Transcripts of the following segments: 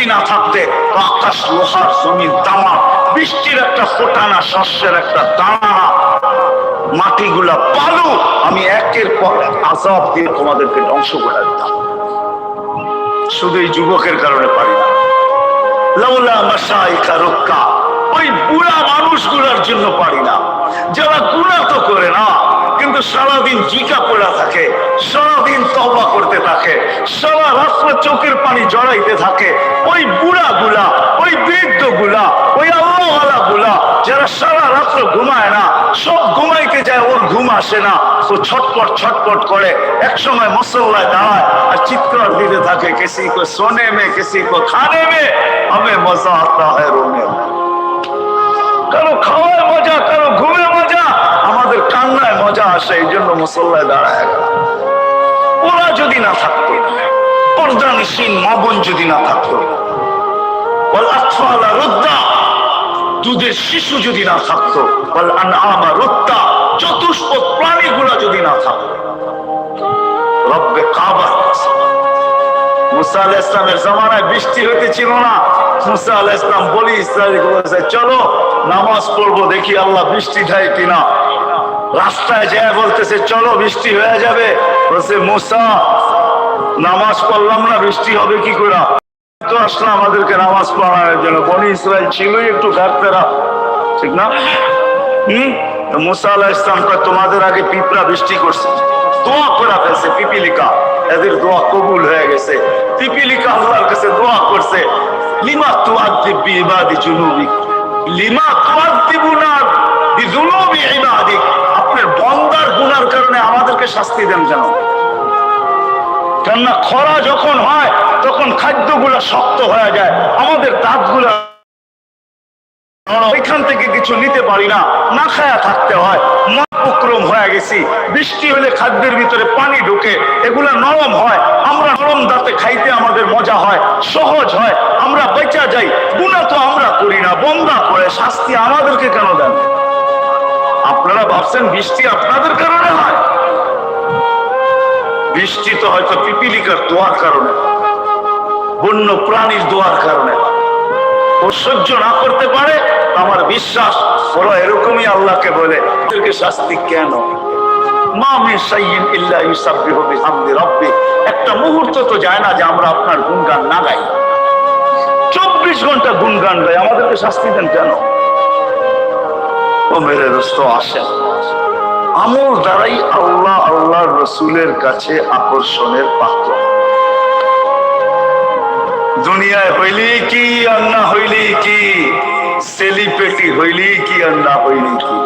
যদি না থাকতে আকাশ লোহার জমির তামা বৃষ্টির একটা ফোটানা, শস্যের একটা দানা মাটিগুলা পালু, আমি একের পর আজাব দিয়ে তোমাদেরকে ধ্বংস করে দিতাম। শুধু এই যুবকের কারণে পারি না। লাউলা মাসাইকা রক্ষা ওই বুড়া মানুষগুলোর জন্য পারি না। যারা গুণা তো করে না, কিন্তু সারাদিন জিকা থাকে, সারা রাত্র চোখের পানি জড়াইতে থাকে। ওই বুড়া গুলা ওই বৃদ্ধগুলা ওই আল্লাহওয়ালা গুলা যারা সারা রাত্র ঘুমায় না, সব ঘুমাইতে যায়, ওর ঘুম আসে না। ও ছটপট ছটপট করে এক সময় মুসল্লায় দাঁড়ায় আর চিৎকার দিতে থাকে, কিসি কো সোনে মে, কিসি কো খানে মে হমে মজা আতা হয় রোনে কারও খাওয়ায় মজা, কারও ঘুমে মজা, আমাদের কান্নায় মজা আসে এই জন্য মুসল্লায় দাঁড়ায়। ওরা যদি না থাকতো পর্দা নিশীন মা বোন যদি না থাকতো দুধের শিশু যদি না থাকতো রুদ্দা, চতুষ্পদ প্রাণীগুলা যদি না থাকতো। রব্বে মুসা আল ইসলামের বৃষ্টি হতে ছিল না। মুসা আল ইসলাম বলি ইসরায়েল চলো, নামাজ পড়ব, দেখি আল্লাহ বৃষ্টি দেয় কিনা। রাস্তায় যায় বলতেছে চলো বৃষ্টি হয়ে যাবে। বলছে মুসা নামাজ পড়লাম না বৃষ্টি হবে কি করে? তো আসলে আমাদেরকে নামাজ পড়ানোর জন্য। বনি ইসরায়েল ছিলই একটু ঘাটতেরা ঠিক না? হম? আল্লাহ ইসলাম কয়, তোমাদের আগে পিঁপড়া বৃষ্টি করছে। দোয়া ফেলছে পিপিলিকা। এদের দোয়া কবুল হয়ে গেছে। পিপিলিকা আল্লাহর কাছে দোয়া করছে লিমা তুআদ্দিব বিইবাদি জুনুবিক। লিমা তুআদ্দিবুনা বিজুনুবি ইবাদিক। আপনার বন্দার গুনার কারণে আমাদেরকে শাস্তি দেন কেন কেননা খরা যখন হয়, তখন খাদ্যগুলো শক্ত হয়ে যায়। আমাদের দাঁতগুলা ওইখান থেকে কিছু নিতে পারি না। না খায়া থাকতে হয়। উপক্রম হয়ে গেছি। বৃষ্টি হলে খাদ্যের ভিতরে পানি ঢুকে, এগুলা নরম হয়। আমরা নরম দাঁতে খাইতে আমাদের মজা হয়, সহজ হয়। আমরা বেচা যাই। গুণা তো আমরা করি না। বন্দা করে শাস্তি আমাদেরকে কেন দেন? আপনারা ভাবছেন বৃষ্টি আপনাদের কারণে হয়? বৃষ্টি তো হয়তো পিপিলিকার দোয়ার কারণে, বন্য প্রাণীর দোয়ার কারণে। সহ্য না করতে পারে, আমার বিশ্বাস, ওরা এরকমই আল্লাহকে বলে। শাস্তি কেন? একটা মুহূর্ত তো যায় না যে আমরা আপনার গুণগান না গাই। চব্বিশ ঘণ্টা গুণগান গাই, আমাদেরকে শাস্তি দেন কেন? ও মেরে দোস্ত আসেন আমল দ্বারাই আল্লাহ আল্লাহ রসুলের কাছে আকর্ষণের পাত্র। দুনিয়ায় হইলি কি আর না হইলি কি সেলিপেটি হইলি কি আর না হইলি কি।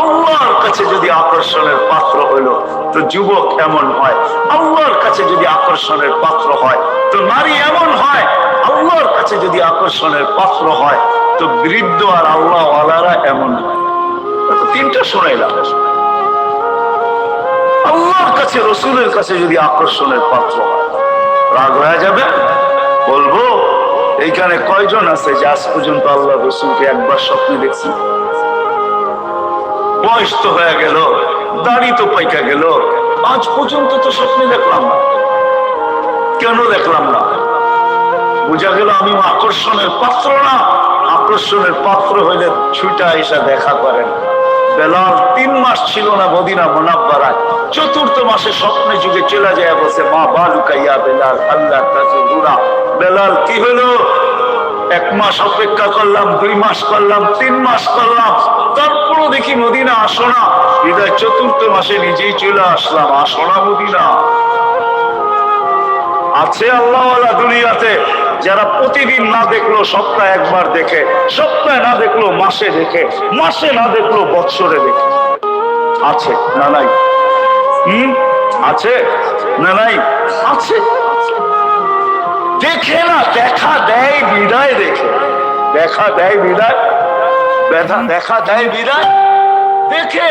আল্লাহর কাছে যদি আকর্ষণের পাত্র হইল, তো যুবক এমন হয়। আল্লাহর কাছে যদি আকর্ষণের পাত্র হয়, তো নারী এমন হয়। আল্লাহর কাছে যদি আকর্ষণের পাত্র হয়, তো বৃদ্ধ আর আল্লাহ আলারা এমন হয়। তিনটা শোনাইলাম আল্লাহর কাছে, রসুলের কাছে যদি আকর্ষণের পাত্র রাগ হয়ে যাবে? বলব, এইখানে কয়জন আছে যে আজ পর্যন্ত আল্লাহ রসুলকে একবার স্বপ্নে দেখছি? বয়স তো হয়ে গেল, দাড়ি তো পাইকা গেল, আজ পর্যন্ত তো স্বপ্নে দেখলাম না। কেন দেখলাম না? বোঝা গেল আমি আকর্ষণের পাত্র না, আকর্ষণের পাত্র হইলে ছুটা দেখা করেন। বেলাল, তিন মাস ছিল না মদিনা মোনাব্বারায়। চতুর্থ মাসে স্বপ্নে যুগে চলে যায় বসে মা বালুকাইয়া বেলাল আল্লাহ তাজুরা বেলাল, কি হলো? এক মাস অপেক্ষা করলাম, দুই মাস করলাম, তিন মাস করলাম। তারপরও দেখি মদিনা আসো না। চতুর্থ মাসে নিজেই চলে আসলাম, আসো না মদিনা। আছে আল্লাহওয়ালা দুনিয়াতে। যারা প্রতিদিন না দেখল, সপ্তাহে একবার দেখে। সপ্তাহে না দেখল, মাসে দেখে। মাসে না দেখল, বৎসরে দেখে। আছে না নাই? হম? আছে না নাই? আছে। দেখে না, দেখা দেয়, বিদায় দেখে। দেখা দেয়, বিদায়। ব্যথা, দেখা দেয়, বিদায়। দেখে।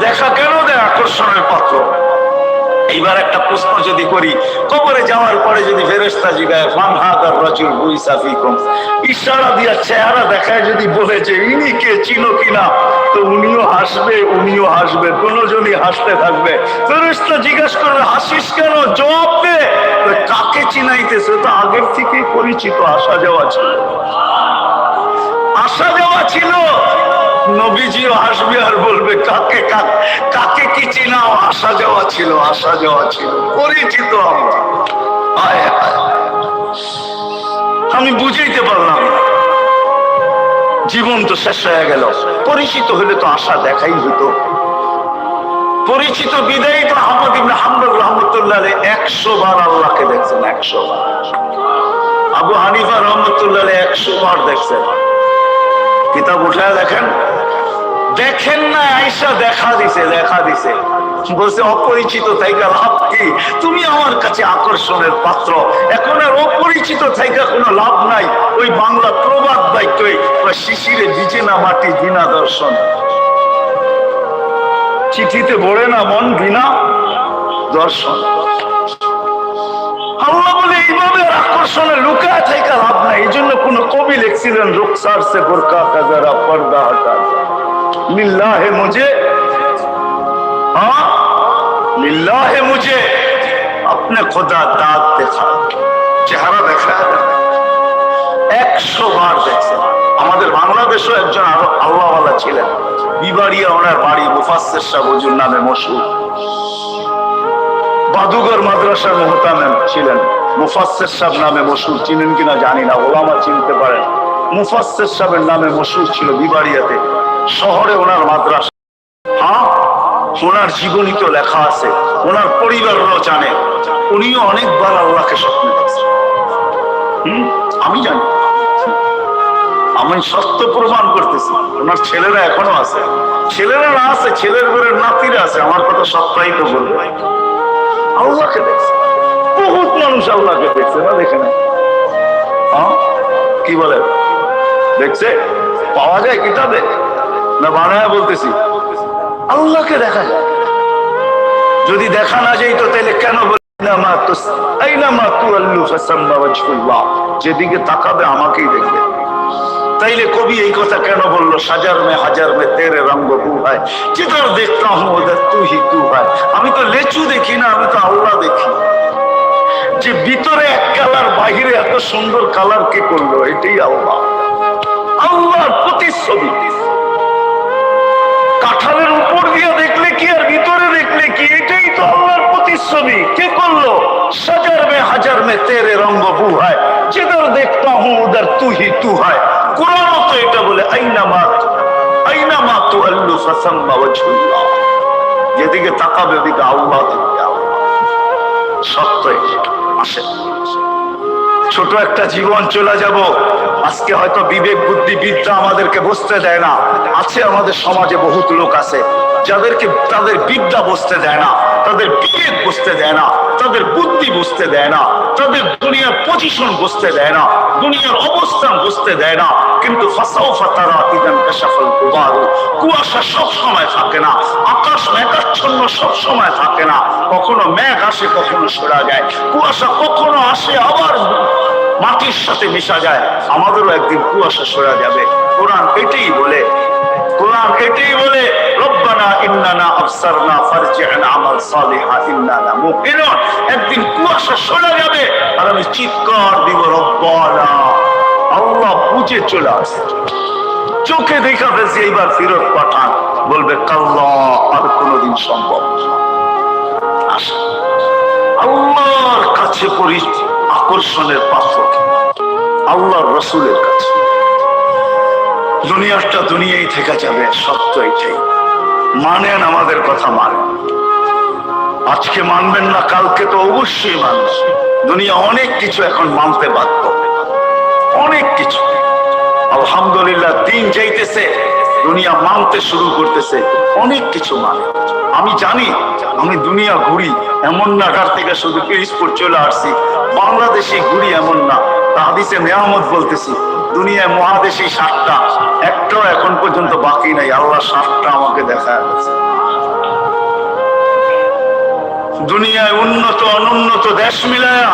দেখা কেন দেয়? আকর্ষণের পাত্র। এইবার একটা প্রশ্ন যদি করি, কবরে যাওয়ার পরে যদি ফেরেস্তা জিগায় ফানহাদার রজুল বুইসাফিকুম ইশারা দিয়া চেহারা দেখায় যদি বলেছে ইনি কে, চিনো কিনা তো উনিও হাসবে উনিও হাসবে, দুজনই হাসতে থাকবে। ফেরেস্তা জিজ্ঞাসা করবে, হাসিস কেন? জবাব দে। কাকে চিনাইতেছে? তো আগের থেকে পরিচিত আসা যাওয়া ছিল। আসা যাওয়া ছিল। নবীজিও হাসবে আর বলবে, কাকে কাকে কি চিনাও? আসা যাওয়া ছিল, আসা যাওয়া ছিল। পরিচিত। আমি বুঝাইতে পারলাম জীবন তো শেষ হয়ে গেল। পরিচিত হলে তো আশা দেখাই হতো পরিচিত বিদায়ী তো আহমদ ইবনে হাম্বল রহমতুল্লাহ একশো বার আল্লাহকে দেখছেন একশো বার আবু হানিফা রহমতুল্লাহ একশো বার দেখছেন। কিতাব উঠায় দেখেন? দেখেন না, আইসা দেখা দিছে দেখা দিছে। বলছে, অপরিচিত থাইকা লাভ কি? তুমি আমার কাছে আকর্ষণের পাত্র। এখন আর অপরিচিত থাইকা কোনো লাভ নাই। ওই বাংলা প্রবাদ বাক্যই ওই শিশিরে ভিজে না মাটি বিনা দর্শন। চিঠিতে বড়ে না, মন বিনা দর্শন। আল্লাহ বলে, এইভাবে আকর্ষণে লুকায় থেকে লাভ নাই। এই জন্য কোন কবি লিখছিলেন রুকসার সে বোরকা কাজারা, পর্দা হটা লিল্লাহে মুঝে হ্যাঁ লিল্লাহে মুঝে আপনি খোদা দাঁত দেখা চেহারা দেখা একশো বার দেখছে আমাদের বাংলাদেশও একজন আরও আল্লাহওয়ালা ছিলেন। বিবাড়িয়া ওনার বাড়ি মুফাসের শাহ নামে মশুর বাদুগর মাদ্রাসার মোহতামেন ছিলেন। মুফাসের সাহ নামে মশুর চিনেন কিনা জানি না ওলামা চিনতে পারেন। মুফাসের সাহেবের নামে মশুর ছিল বিবাড়িয়াতে। শহরে ওনার মাদ্রাসা। হ্যাঁ? ওনার জীবনী তো লেখা আছে ওনার উনিও অনেকবার আল্লাহকে স্বপ্নে হুম, আমি জানি। আমি সত্য প্রমাণ করতেছি। ওনার ছেলেরা এখনও আছে। ছেলেরা না আছে ছেলের ঘরের নাতিরা আছে। আমার কথা সত্যাই তো বলবে। আল্লাহকে দেখছে বহুত মানুষ আল্লাহকে দেখছে, না দেখে না হ্যাঁ? কি বলে? দেখছে? পাওয়া যায় কিতাবে? না বানায় বলতেছি। আল্লাহকে দেখা যায় যদি দেখা না যাই তো তাহলে কেন যেদিকে তাকাবে আমাকেই দেখবে। তাইলে কবি এই কথা কেন বলল? হাজার মে হাজার মে, তেরে রঙ্গ বুহায় যেটা দেখতাম ওদের তু ভাই আমি তো লেচু দেখি না, আমি তো আল্লাহ দেখি। যে ভিতরে এক কালার, বাহিরে এত সুন্দর কালার কে করল? এটাই আল্লাহ। আল্লাহর প্রতিচ্ছবি। কাঁঠালের উপর দিয়ে দেখলে কি আর ভিতরে দেখলে কি? এটাই তো আল্লাহর প্রতিচ্ছবি। কে করল? সাজার মে, হাজার মে, তের রঙ্গ বু হয়। যেদার দেখতা হু, উদার তুহি তু হয়। কোরআন তো এটা বলে, আইনা মা আইনা মা তু আল্লু ফাসাম্মা ওয়াজহুল্লাহ। যেদিকে তাকাবে ওদিকে আল্লাহ দেখবে আল্লাহ সত্য এটা। আসেন ছোট একটা জীবন চলে যাব। আজকে হয়তো বিবেক, বুদ্ধি, বিদ্যা আমাদেরকে বসতে দেয় না। আছে আমাদের সমাজে বহুত লোক আছে, যাদেরকে তাদের বিদ্যা বসতে দেয় না। তাদের বিবেক বসতে দেয় না, তাদের বুদ্ধি বুঝতে দেয় না, তাদের দুনিয়ার পজিশন বুঝতে দেয় না, দুনিয়ার অবস্থান বুঝতে দেয় না, কিন্তু কুয়াশা সব সময় থাকে না, আকাশ মেঘাচ্ছন্ন সব সময় থাকে না, কখনো মেঘ আসে, কখনো সরা যায়, কুয়াশা কখনো আসে, আবার মাটির সাথে মিশা যায়, আমাদেরও একদিন কুয়াশা সরা যাবে। কোরআন এটাই বলে, কোরআন এটাই বলে চোখে দেখা ফেলছি, এইবার ফিরত পাঠান। বলবে, কাল্লা, আর কোনোদিন সম্ভব। আল্লাহর কাছে পরি আকর্ষণের পাত্র? আল্লাহর রসুলের কাছে। দুনিয়াটা দুনিয়াই থেকে যাবে সত্য এটাই মানেন আমাদের কথা মানেন। আজকে মানবেন না, কালকে তো অবশ্যই মানবেন। দুনিয়া অনেক কিছু এখন মানতে বাধ্য। অনেক কিছু। আলহামদুলিল্লাহ, দিন যাইতেছে, দুনিয়া মানতে শুরু করতেছে, অনেক কিছু মানে। আমি জানি, আমি দুনিয়া ঘুরি, এমন না ঢার থেকে শুধু পিরিজপুর চলে আসছি, বাংলাদেশে ঘুরি এমন না। হাদিসে মেয়ামত বলতেছি, দুনিয়ায় মহাদেশী সাতটা, একটাও এখন পর্যন্ত বাকি নাই, আল্লাহ সাতটা আমাকে দেখা যাচ্ছে দুনিয়ায় উন্নত, অনুন্নত দেশ মিলায়া,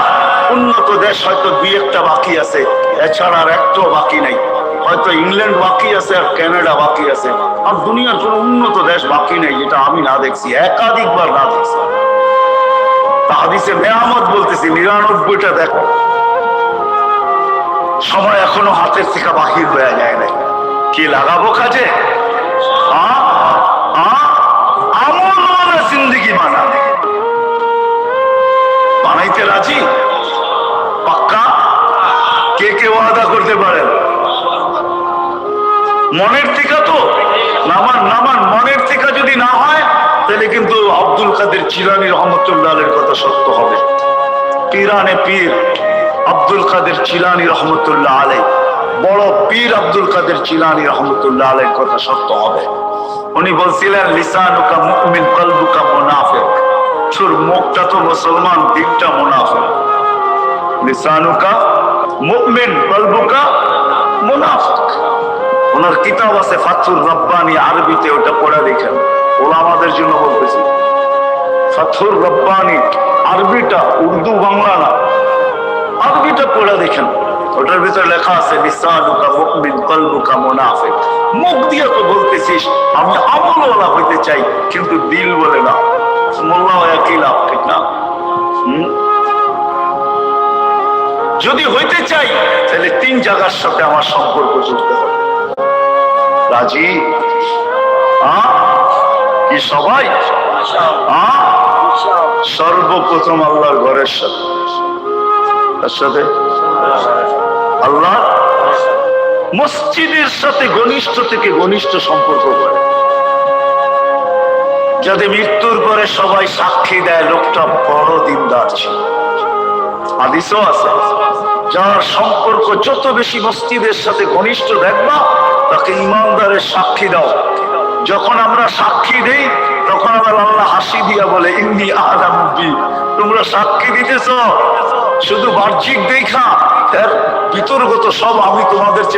উন্নত দেশ হয়তো দুই একটা বাকি আছে, এছাড়া আর একটাও বাকি নাই। হয়তো ইংল্যান্ড বাকি আছে আর কানাডা বাকি আছে। আর দুনিয়ার কোন উন্নত দেশ বাকি নেই, যেটা আমি না দেখছি, একাধিকবার না দেখছি। হাদিসে মেয়ামত বলতেছি, নিরানব্বইটা দেখো। সময় এখনও হাতের থেকে বাহির হয়ে যায় নাই। কি লাগাবো কাজে? আমল মানে জিন্দগি মানা বানাইতে রাজি? পাক্কা? কে কে ওয়াদা করতে পারেন? মনের থেকে তো? নামান নামান, মনের থেকে যদি না হয়, তাহলে কিন্তু আব্দুল কাদের চিলানি রহমতুল্লাহ কথা সত্য হবে। পিরানে পীর। আব্দুল কাদের চিলানি রহমতুল্লাহ আলাই বড় পীর আব্দুল কাদের চিলানি রহমতুল্লাহ আলের কথা সত্য হবে। উনি বলছিলেন, লিসানুকা মুমিন কলবুকা মুনাফিক। তোর মুখটা তো মুসলমান মুনাফিক। লিসানুকা কলবুকা মুনাফিক। ওনার কিতাব আছে ফাতুর রব্বানি আরবিতে, ওটা পড়া দেখেন। ওরা আমাদের জন্য বলতেছি ফাথুর রব্বানি আরবিটা উর্দু বাংলা না। আরবিটা পড়া দেখেন। ওটার ভিতরে লেখা আছে মুনাফিক। মুখ দিয়ে তো বলতেছিস, আমি আমলওয়ালা হইতে চাই, কিন্তু দিল বলে না। একই লাভ, ঠিক না? যদি হইতে চাই, তাহলে তিন জায়গার সাথে আমার সম্পর্ক জুড়তে হবে। রাজি? কি সবাই? সর্বপ্রথম আল্লাহর ঘরের সাথে। আল্লাহ মসজিদের সাথে ঘনিষ্ঠ থেকে ঘনিষ্ঠ সম্পর্ক করে। যাতে মৃত্যুর পরে সবাই সাক্ষী দেয়, লোকটা বড় দিনদার ছিল। হাদিসও আছে, যার সম্পর্ক যত বেশি মসজিদের সাথে ঘনিষ্ঠ দেখবা, তাকে ইমানদারের সাক্ষী দাও। যখন আমরা সাক্ষী দেই তখন আবার আল্লাহ হাসি দিয়া বলে ইন্দি আলামুদ্দি তোমরা সাক্ষী দিতেছ। শুধু বাহ্যিক দেখা তার ভিতরগত সব আমি তোমাদের